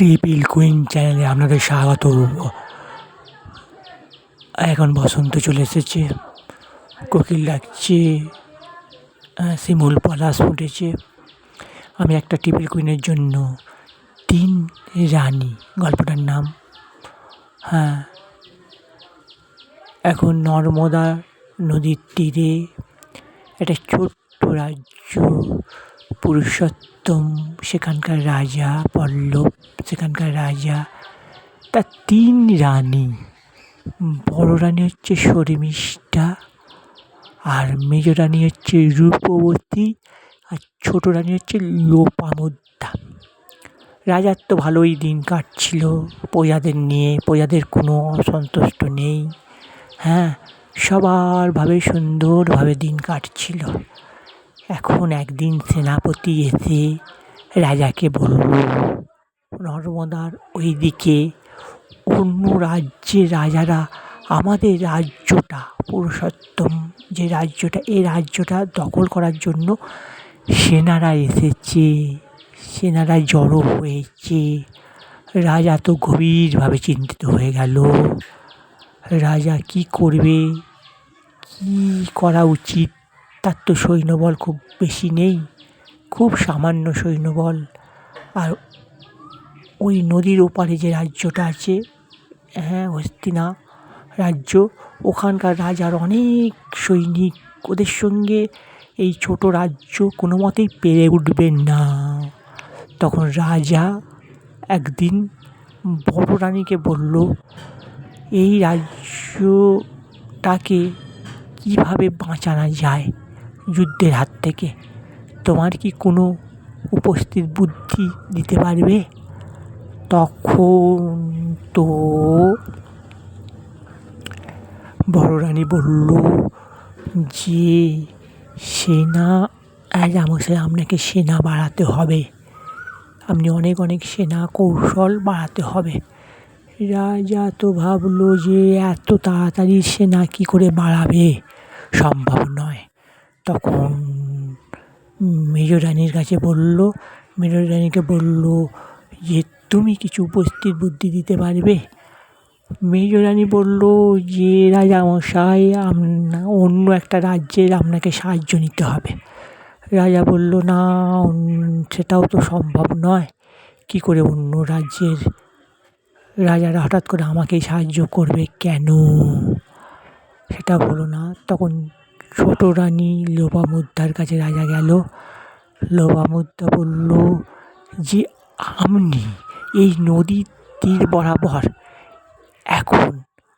Table queen চ্যানেলে আপনাদের স্বাগত। এখন বসন্ত চলে এসেছে। কোকিল ডাকছে। শিমুল পলাশ ফুটেছে। আমি একটা টিপিল কুইনের জন্য তিন রানী, গল্পটার নাম। হ্যাঁ। এখন নর্মদা নদীর তীরে একটা ছোট্ট রাজ্য পুরুষোত্তম, সেখানকার রাজা পল্লব, সেখানকার রাজা, তার তিন রানী। বড় রানী হচ্ছে শর্মিষ্ঠা, আর মেজ রানী হচ্ছে রূপবতী, আর ছোট রানী হচ্ছে লোপামুদ্রা। রাজার তো ভালোই দিন কাটছিল, প্রজাদের নিয়ে, প্রজাদের কোনো অসন্তুষ্ট নেই। হ্যাঁ সবার ভাবে সুন্দরভাবে দিন কাটছিল। এখন একদিন সেনাপতি এসে রাজাকে বলল, নর্মদার ওই দিকে অন্য রাজ্যের রাজারা আমাদের রাজ্যটা পুরুষোত্তম, যে রাজ্যটা এই রাজ্যটা দখল করার জন্য সেনারা এসেছে, সেনারা জড়ো হয়েছে। রাজা তো গভীরভাবে চিন্তিত হয়ে গেল। রাজা কি করবে? কি করা উচিত? তার তো সৈন্যবল খুব বেশি নেই, খুব সামান্য সৈন্যবল। আর ওই নদীর ওপারে যে রাজ্যটা আছে হ্যাঁ হস্তিনা রাজ্য, ওখানকার রাজার অনেক সৈনিক, ওদের সঙ্গে এই ছোট রাজ্য কোনো মতেই পেরে উঠবেন না। তখন রাজা একদিন বড় রানীকে বলল, এই রাজ্যটাকে কীভাবে বাঁচানো যায়? যুদ্ধের হাত থেকে তোমার কি কোনো উপস্থিত বুদ্ধি দিতে পারবে? তখন তো বড় রানী বলল, যে সেনা রাজামশাই আপনাকে সেনা বাড়াতে হবে। আপনি অনেক অনেক সেনা কৌশল বাড়াতে হবে। রাজা তো ভাবলো যে এত তাড়াতাড়ি সেনা কী করে বাড়াবে? সম্ভব নয়। তখন মেজ রানীর কাছে বলল, মেজ রানীকে বলল, যে তুমি কিছু উপস্থিত বুদ্ধি দিতে পারবে? মেজ রানী বলল, যে রাজামশাই অন্য একটা রাজ্যের আপনাকে সাহায্য নিতে হবে। রাজা বলল, না, সেটাও তো সম্ভব নয়। কী করে অন্য রাজ্যের রাজারা হঠাৎ করে আমাকেই সাহায্য করবে কেন? সেটা বলো না। তখন ছোট রানী লোবা লোপামুদ্রার কাছে রাজা গেল। লোপামুদ্রা বলল, যে আপনি এই নদীর তীর বরাবর এখন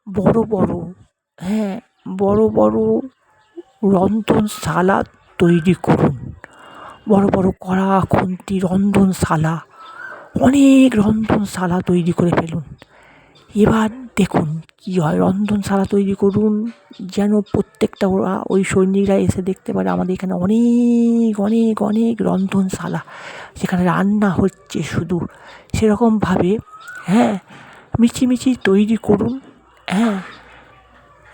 বড় বড় হ্যাঁ বড় বড় রন্ধনশালা তৈরি করুন। বড় বড় কড়া, খুন্তি, রন্ধনশালা, অনেক রন্ধনশালা তৈরি করে ফেলুন। এবার দেখুন কী হয় রন্ধনশালা তৈরি করুন, যেন প্রত্যেকটা ওরা, ওই সৈনিকরা এসে দেখতে পারে আমাদের এখানে অনেক অনেক অনেক রন্ধনশালা সেখানে রান্না হচ্ছে শুধু। সেরকমভাবে হ্যাঁ মিছিমিছি তৈরি করুন হ্যাঁ।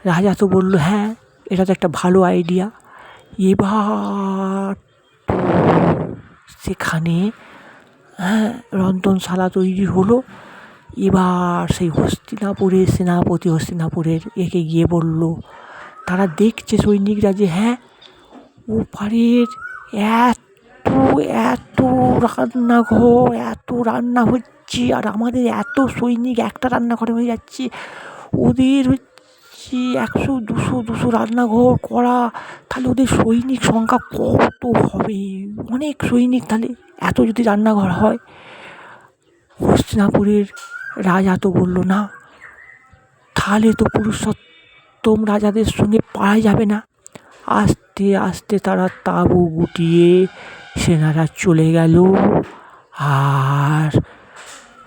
রাজা তো বলল হ্যাঁ এটা তো একটা ভালো আইডিয়া এবার সেখানে হ্যাঁ রন্ধনশালা তৈরি হলো। এবার সেই হস্তিনাপুরের সেনাপতি, হস্তিনাপুরের একে গিয়ে বলল, তারা দেখছে সৈনিকরা যে হ্যাঁ ও ওপারের এত এত রান্নাঘর, এত রান্না হচ্ছে, আর আমাদের এত সৈনিক একটা রান্নাঘরে হয়ে যাচ্ছে। ওদের হচ্ছে একশো, দুশো দুশো রান্নাঘর করা, তাহলে ওদের সৈনিক সংখ্যা কত হবে? অনেক সৈনিক তাহলে এত যদি রান্নাঘর হয়, হস্তিনাপুরের রাজা তো বলল, না, তাহলে তো পুরুষোত্তম রাজাদের সঙ্গে পারা যাবে না। আস্তে আস্তে তারা তাঁবু গুটিয়ে সেনারা চলে গেল। আর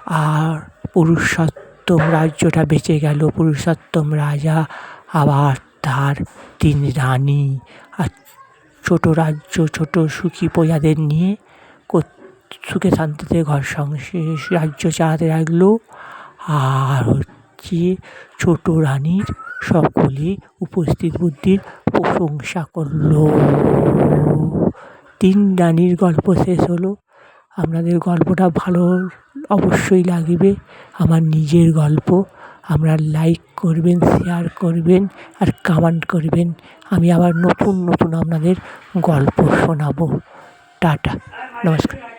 আর পুরুষোত্তম রাজ্যটা বেঁচে গেল। পুরুষোত্তম রাজা আবার তার তিন রানী আর ছোট রাজ্য, ছোট সুখী প্রজাদের নিয়ে সুখে শান্তিতে ঘর সংসার, রাজ্য চালাতে লাগল। আর হচ্ছে ছোট রানীর সকলে উপস্থিত বুদ্ধির প্রশংসা করল। তিন রানীর গল্প শেষ হলো। আপনাদের গল্পটা ভালো অবশ্যই লাগবে। আমার নিজের গল্প। আপনারা লাইক করবেন শেয়ার করবেন আর কমেন্ট করবেন। আমি আবার নতুন নতুন আপনাদের গল্প শোনাবো। টাটা, নমস্কার।